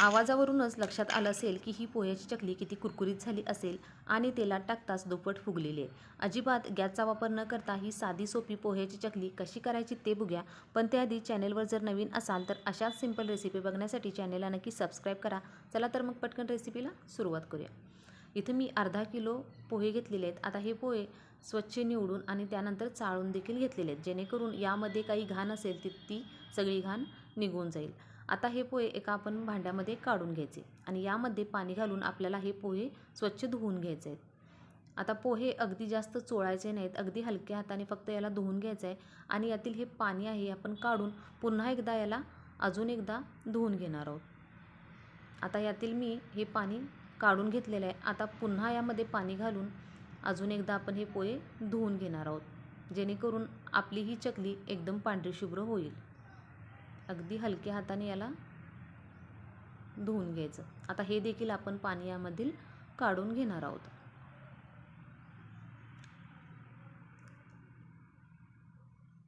आवाजावरूनच लक्षात आलं असेल की ही पोह्याची चकली किती कुरकुरीत झाली असेल आणि तेलात टाकताच दुप्पट फुगलेले अजिबात गॅसचा वापर न करता ही साधी सोपी पोह्याची चकली कशी करायची ते बघूया. पण त्याआधी चॅनेलवर जर नवीन असाल तर अशाच सिंपल रेसिपी बघण्यासाठी चॅनेलला नक्की सबस्क्राईब करा. चला तर मग पटकन रेसिपीला सुरुवात करूया. इथं मी अर्धा किलो पोहे घेतलेले आहेत. आता हे पोहे स्वच्छ निवडून आणि त्यानंतर चाळून देखील घेतलेले आहेत. जेणेकरून यामध्ये काही घाण असेल ती ती सगळी घाण निघून जाईल. आता हे पोहे एका आपण भांड्यामध्ये काढून घ्यायचे आणि यामध्ये पाणी घालून आपल्याला हे पोहे स्वच्छ धुवून घ्यायचे आहेत. आता पोहे अगदी जास्त चोळायचे नाहीत अगदी हलक्या हाताने फक्त याला धुवून घ्यायचं आहे आणि यातील हे पाणी आहे आपण काढून पुन्हा एकदा याला अजून एकदा धुवून घेणार आहोत. आता यातील मी हे पाणी काढून घेतलेलं आहे. आता पुन्हा यामध्ये पाणी घालून अजून एकदा आपण हे पोहे धुवून घेणार आहोत. जेणेकरून आपली ही चकली एकदम पांढरी शुभ्र होईल. अगदी हलक्या हाताने याला धुवून घ्यायचं. आता हे देखील आपण पाणी यामधील काढून घेणार आहोत.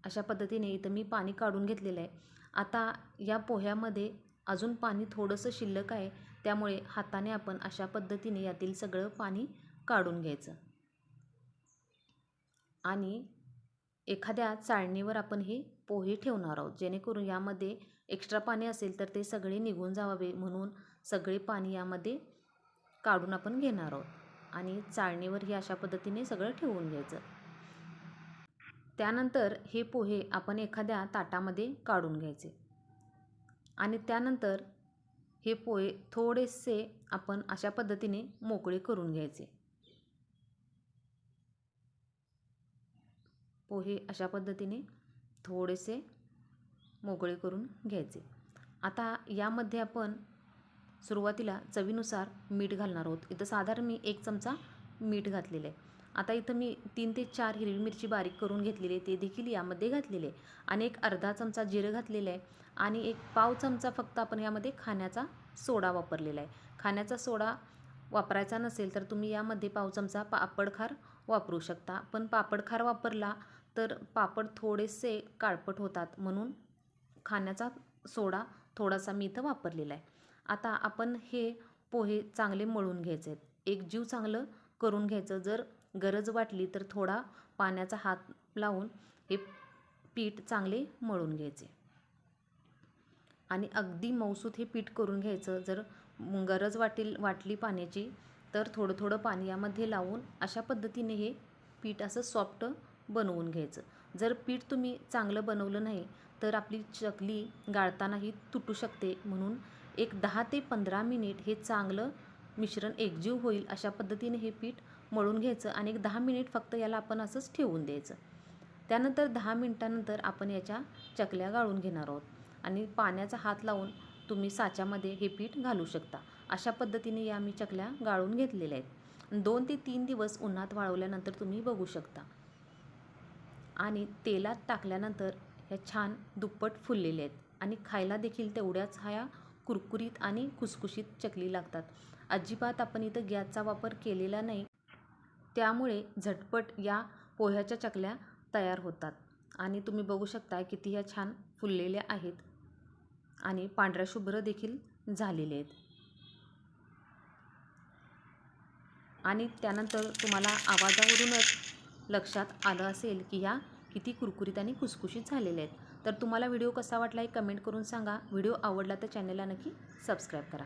अशा पद्धतीने इथं मी पाणी काढून घेतलेलं आहे. आता या पोह्यामध्ये अजून पाणी थोडंसं शिल्लक आहे. त्यामुळे हाताने आपण अशा पद्धतीने यातील सगळं पाणी काढून घ्यायचं. आणि एखाद्या चाळणीवर आपण हे पोहे ठेवणार आहोत. जेणेकरून यामध्ये एक्स्ट्रा पाणी असेल तर ते सगळे निघून जावावे म्हणून सगळे पाणी यामध्ये काढून आपण घेणार आहोत. आणि चाळणीवर हे अशा पद्धतीने सगळं ठेवून घ्यायचं. त्यानंतर हे पोहे आपण एखाद्या ताटामध्ये काढून घ्यायचे. आणि त्यानंतर हे पोहे थोडेसे आपण अशा पद्धतीने मोकळे करून घ्यायचे. पोहे अशा पद्धतीने थोडेसे मोकळे करून घ्यायचे. आता यामध्ये आपण सुरुवातीला चवीनुसार मीठ घालणार आहोत. इथं साधारण मी एक चमचा मीठ घातलेलं आहे. आता इथं मी तीन ते चार हिरवी मिरची बारीक करून घेतलेली आहे. ते देखील यामध्ये घातलेले आहे. आणि एक अर्धा चमचा जिरं घातलेलं आहे. आणि एक पाव चमचा फक्त आपण यामध्ये खाण्याचा सोडा वापरलेला आहे. खाण्याचा सोडा वापरायचा नसेल तर तुम्ही यामध्ये पाव चमचा पापडखार वापरू शकता. पण पापडखार वापरला तर पापड थोडेसे काळपट होतात म्हणून खाण्याचा सोडा थोडासा मी इथं वापरलेला आहे. आता आपण हे पोहे चांगले मळून घ्यायचे. आहेत एक जीव चांगलं करून घ्यायचं. जर गरज वाटली तर थोडा पाण्याचा हात लावून हे पीठ चांगले मळून घ्यायचे. आणि अगदी मौसूत हे पीठ करून घ्यायचं. जर गरज वाटेल वाटली पाण्याची तर थोडं थोडं पाणी यामध्ये लावून अशा पद्धतीने हे पीठ असं सॉफ्ट बनवून घ्यायचं. जर पीठ तुम्ही चांगलं बनवलं नाही तर आपली चकली गाळतानाही तुटू शकते. म्हणून एक दहा ते पंधरा मिनिट हे चांगलं मिश्रण एकजीव होईल अशा पद्धतीने हे पीठ मळून घ्यायचं आणि एक दहा मिनिट फक्त याला आपण असंच ठेवून द्यायचं. त्यानंतर दहा मिनटानंतर आपण याच्या चकल्या गाळून घेणार आहोत आणि पाण्याचा हात लावून तुम्ही साच्यामध्ये हे पीठ घालू शकता. अशा पद्धतीने या मी चकल्या गाळून घेतलेल्या आहेत. दोन ते तीन दिवस उन्हात वाळवल्यानंतर तुम्ही बघू शकता. आणि तेलात टाकल्यानंतर ह्या छान दुप्पट फुललेल्या आहेत. आणि खायला देखील तेवढ्याच ह्या कुरकुरीत आणि खुसखुशीत चकली लागतात. अजिबात आपण इथं गॅसचा वापर केलेला नाही. त्यामुळे झटपट या पोह्याच्या चकल्या तयार होतात. आणि तुम्ही बघू शकता किती ह्या छान फुललेल्या आहेत. आणि पांढऱ्या शुभ्र देखील झालेले आहेत. आणि त्यानंतर तुम्हाला आवाजावरूनच लक्षात आलं असेल की ह्या किती कुरकुरीत आणि कुसकुशीत झालेल्या आहेत. तर तुम्हाला व्हिडिओ कसा वाटला हे कमेंट करून सांगा. व्हिडिओ आवडला तर चॅनलला नक्की सबस्क्राईब करा.